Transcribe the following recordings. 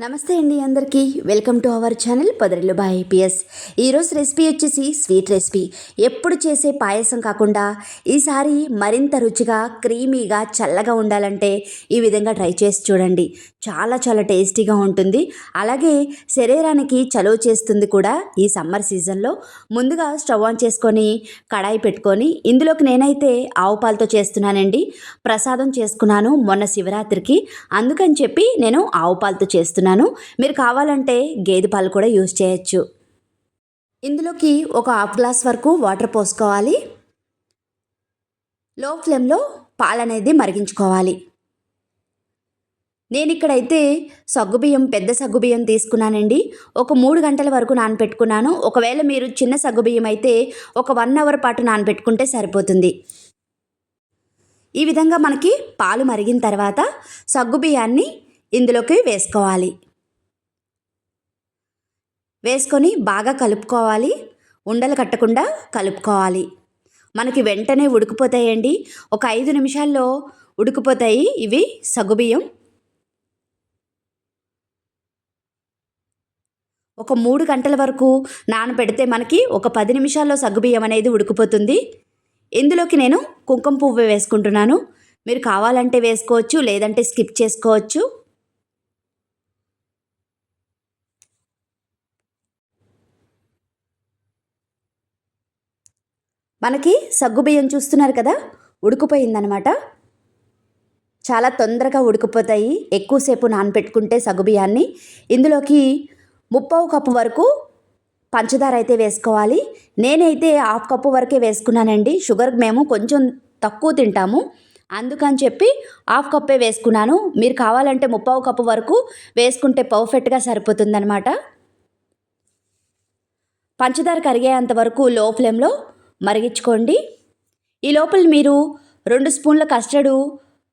నమస్తే అండి అందరికీ. Welcome to our channel Podarillu by IPS ఈరోజు రెసిపీ వచ్చేసి స్వీట్ రెసిపీ ఎప్పుడు చేసే పాయసం కాకుండా ఈసారి మరింత రుచిగా క్రీమీగా చల్లగా ఉండాలంటే ఈ విధంగా ట్రై చేసి చూడండి. చాలా చాలా టేస్టీగా ఉంటుంది. అలాగే శరీరానికి చలువ చేస్తుంది కూడా ఈ సమ్మర్ సీజన్లో. ముందుగా స్టవ్ ఆన్ చేసుకొని కడాయి పెట్టుకొని ఇందులోకి నేనైతే ఆవు పాలతో చేస్తున్నానండి. ప్రసాదం చేసుకున్నాను మొన్న శివరాత్రికి. అందుకని చెప్పి నేను ఆవు పాలతో చేస్తున్నాను. మీరు కావాలంటే గేదె పాలు కూడా యూజ్ చేయొచ్చు. ఇందులోకి ఒక హాఫ్ గ్లాస్ వరకు వాటర్ పోసుకోవాలి. లో ఫ్లేమ్లో పాలనేది మరిగించుకోవాలి. నేను ఇక్కడైతే సగ్గుబియ్యం పెద్ద సగ్గుబియ్యం తీసుకున్నానండి. ఒక మూడు గంటల వరకు నానపెట్టుకున్నాను. ఒకవేళ మీరు చిన్న సగ్గుబియ్యం అయితే ఒక వన్ అవర్ పాటు నానపెట్టుకుంటే సరిపోతుంది. ఈ విధంగా మనకి పాలు మరిగిన తర్వాత సగ్గుబియ్యాన్ని ఇందులోకి వేసుకోవాలి. వేసుకొని బాగా కలుపుకోవాలి. ఉండలు కట్టకుండా కలుపుకోవాలి. మనకి వెంటనే ఉడికిపోతాయండి. ఒక ఐదు నిమిషాల్లో ఉడికిపోతాయి ఇవి సగ్గుబియ్యం ఒక మూడు గంటల వరకు నానబెడితే మనకి ఒక పది నిమిషాల్లో సగ్గుబియ్యం అనేది ఉడికిపోతుంది. ఇందులోకి నేను కుంకుమ పువ్వు వేసుకుంటున్నాను. మీరు కావాలంటే వేసుకోవచ్చు లేదంటే స్కిప్ చేసుకోవచ్చు. మనకి సగ్గుబియ్యం చూస్తున్నారు కదా ఉడికిపోయిందనమాట చాలా తొందరగా ఉడికిపోతాయి. ఎక్కువసేపు నానపెట్టుకుంటే సగ్గుబియ్యాన్ని ఇందులోకి ముప్పావు కప్పు వరకు పంచదార అయితే వేసుకోవాలి. నేనైతే హాఫ్ కప్పు వరకే వేసుకున్నానండి. షుగర్ మేము కొంచెం తక్కువ తింటాము. అందుకని చెప్పి హాఫ్ కప్పే వేసుకున్నాను. మీరు కావాలంటే ముప్పావు కప్పు వరకు వేసుకుంటే పర్ఫెక్ట్గా సరిపోతుందనమాట పంచదార కరిగేంత వరకు లో ఫ్లేమ్లో మరిగించుకోండి. ఈ లోపల మీరు రెండు స్పూన్ల కస్టర్డు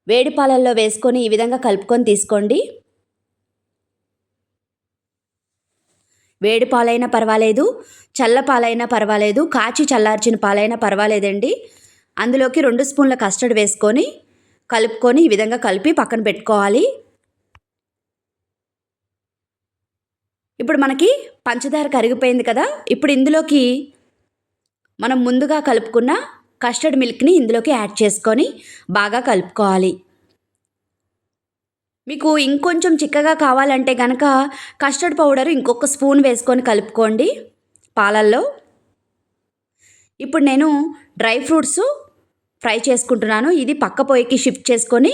వేడి పాలల్లో వేసుకొని ఈ విధంగా కలుపుకొని తీసుకోండి. వేడి పాలైనా పర్వాలేదు చల్ల పాలైనా పర్వాలేదు కాచి చల్లార్చిన పాలైనా పర్వాలేదండి. అందులోకి రెండు స్పూన్ల కస్టర్డ్ వేసుకొని కలుపుకొని ఈ విధంగా కలిపి పక్కన పెట్టుకోవాలి. ఇప్పుడు మనకి పంచదార కరిగిపోయింది కదా ఇప్పుడు ఇందులోకి మనం ముందుగా కలుపుకున్న కస్టర్డ్ మిల్క్ని ఇందులోకి యాడ్ చేసుకొని బాగా కలుపుకోవాలి. మీకు ఇంకొంచెం చిక్కగా కావాలంటే కనుక కస్టర్డ్ పౌడర్ ఇంకొక స్పూన్ వేసుకొని కలుపుకోండి పాలల్లో. ఇప్పుడు నేను డ్రై ఫ్రూట్స్ ఫ్రై చేసుకుంటున్నాను. ఇది పక్క పొయ్యికి షిఫ్ట్ చేసుకొని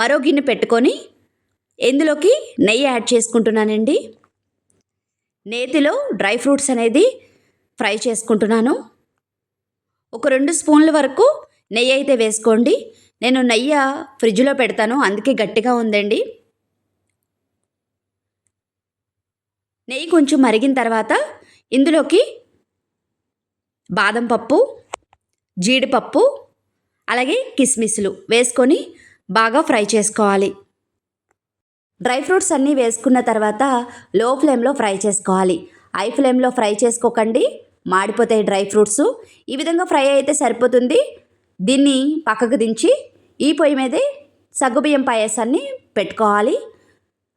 మరో గిన్నె పెట్టుకొని ఇందులోకి నెయ్యి యాడ్ చేసుకుంటున్నానండి. నేతిలో డ్రై ఫ్రూట్స్ అనేది ఫ్రై చేసుకుంటున్నాను. ఒక రెండు స్పూన్ల వరకు నెయ్యి అయితే వేసుకోండి. నేను నెయ్యి ఫ్రిడ్జ్లో పెడతాను అందుకే గట్టిగా ఉందండి. నెయ్యి కొంచెం మరిగిన తర్వాత ఇందులోకి బాదం పప్పు జీడిపప్పు అలాగే కిస్మిస్లు వేసుకొని బాగా ఫ్రై చేసుకోవాలి. డ్రై ఫ్రూట్స్ అన్నీ వేసుకున్న తర్వాత లో ఫ్లేమ్లో ఫ్రై చేసుకోవాలి. హై ఫ్లేమ్లో ఫ్రై చేసుకోకండి మాడిపోతాయి డ్రై ఫ్రూట్స్. ఈ విధంగా ఫ్రై అయితే సరిపోతుంది. దీన్ని పక్కకు దించి ఈ పొయ్యి మీదే సగ్గుబియ్యం పాయసాన్ని పెట్టుకోవాలి.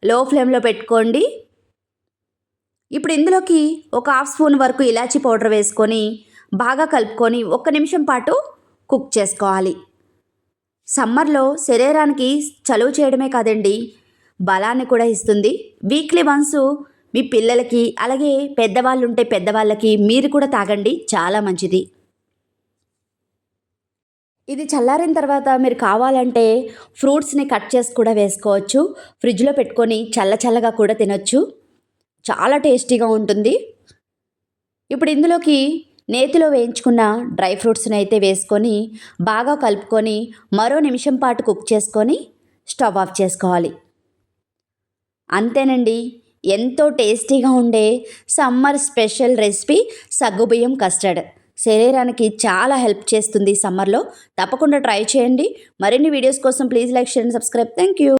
లో ఫ్లేమ్లో పెట్టుకోండి. ఇప్పుడు ఇందులోకి ఒక హాఫ్ స్పూన్ వరకు ఇలాచీ పౌడర్ వేసుకొని బాగా కలుపుకొని ఒక్క నిమిషం పాటు కుక్ చేసుకోవాలి. సమ్మర్లో శరీరానికి చలువ చేయడమే కాదండి బలాన్ని కూడా ఇస్తుంది. వీక్లీ వన్స్ మీ పిల్లలకి అలాగే పెద్దవాళ్ళు ఉంటే పెద్దవాళ్ళకి మీరు కూడా తాగండి చాలా మంచిది. ఇది చల్లారిన తర్వాత మీరు కావాలంటే ఫ్రూట్స్ని కట్ చేసి కూడా వేసుకోవచ్చు. ఫ్రిడ్జ్లో పెట్టుకొని చల్ల చల్లగా కూడా తినొచ్చు. చాలా టేస్టీగా ఉంటుంది. ఇప్పుడు ఇందులోకి నేతిలో వేయించుకున్న డ్రై ఫ్రూట్స్ని అయితే వేసుకొని బాగా కలుపుకొని మరో నిమిషం పాటు కుక్ చేసుకొని స్టవ్ ఆఫ్ చేసుకోవాలి. అంతేనండి. ఎంతో టేస్టీగా ఉండే సమ్మర్ స్పెషల్ రెసిపీ సగ్గుబియ్యం కస్టర్డ్. శరీరానికి చాలా హెల్ప్ చేస్తుంది సమ్మర్లో. తప్పకుండా ట్రై చేయండి. మరిన్ని వీడియోస్ కోసం please like share and subscribe. Thank you